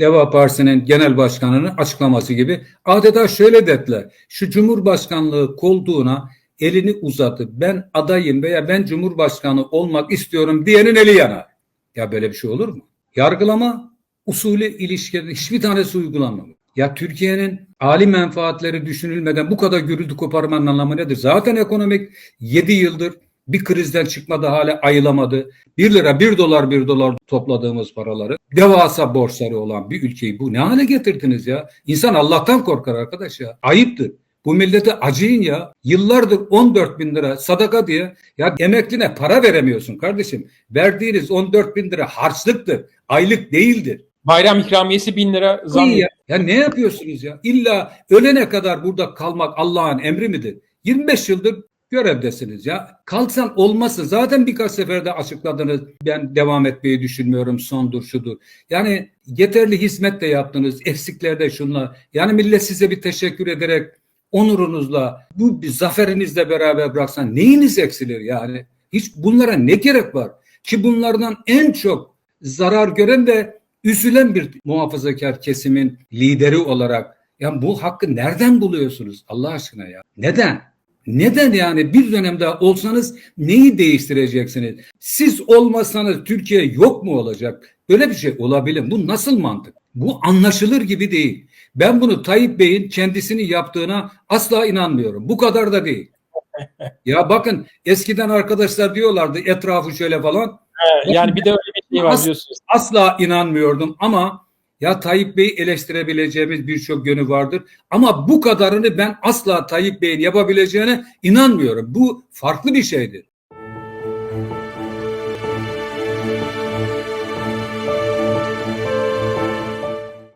Deva Partisi'nin genel başkanının açıklaması gibi adeta şöyle dediler. Şu Cumhurbaşkanlığı koltuğuna elini uzatıp ben adayım veya ben Cumhurbaşkanı olmak istiyorum diyenin eli yanar. Ya böyle bir şey olur mu? Yargılama usulü ilişkilerin hiçbir tanesi uygulanmamış. Ya Türkiye'nin âli menfaatleri düşünülmeden bu kadar gürültü koparmanın anlamı nedir? Zaten ekonomik 7 yıldır bir krizden çıkmadı hala ayılamadı. 1 lira 1 dolar 1 dolar topladığımız paraları devasa borçları olan bir ülkeyi bu ne hale getirdiniz ya? İnsan Allah'tan korkar arkadaş ya. Ayıptır. Bu millete acıyın ya. Yıllardır 14 bin lira sadaka diye ya emekline para veremiyorsun kardeşim. Verdiğiniz 14 bin lira harçlıktır. Aylık değildir. Bayram ikramiyesi 1000 lira zam. Ya. ya ne yapıyorsunuz ya? İlla ölene kadar burada kalmak Allah'ın emri midir? 25 yıldır görevdesiniz ya. Kalksan olmazsa zaten birkaç seferde açıkladınız. Ben devam etmeyi düşünmüyorum sondur şudur. Yani yeterli hizmet de yaptınız. Eksiklerde şunlar. Yani millet size bir teşekkür ederek onurunuzla bu zaferinizle beraber bıraksan neyiniz eksilir yani? Hiç bunlara ne gerek var? Ki bunlardan en çok zarar gören de üzülen bir muhafazakar kesimin lideri olarak ya bu hakkı nereden buluyorsunuz Allah aşkına ya? Neden? Neden yani bir dönemde olsanız neyi değiştireceksiniz? Siz olmasanız Türkiye yok mu olacak? Böyle bir şey olabilir. Bu nasıl mantık? Bu anlaşılır gibi değil. Ben bunu Tayyip Bey'in kendisini yaptığına asla inanmıyorum. Bu kadar da değil. Ya bakın eskiden arkadaşlar diyorlardı etrafı şöyle falan. Evet, yani bir de öyle bir şey var diyorsunuz. Asla inanmıyordum ama ya Tayyip Bey eleştirebileceğimiz birçok yönü vardır. Ama bu kadarını ben asla Tayyip Bey'in yapabileceğine inanmıyorum. Bu farklı bir şeydir.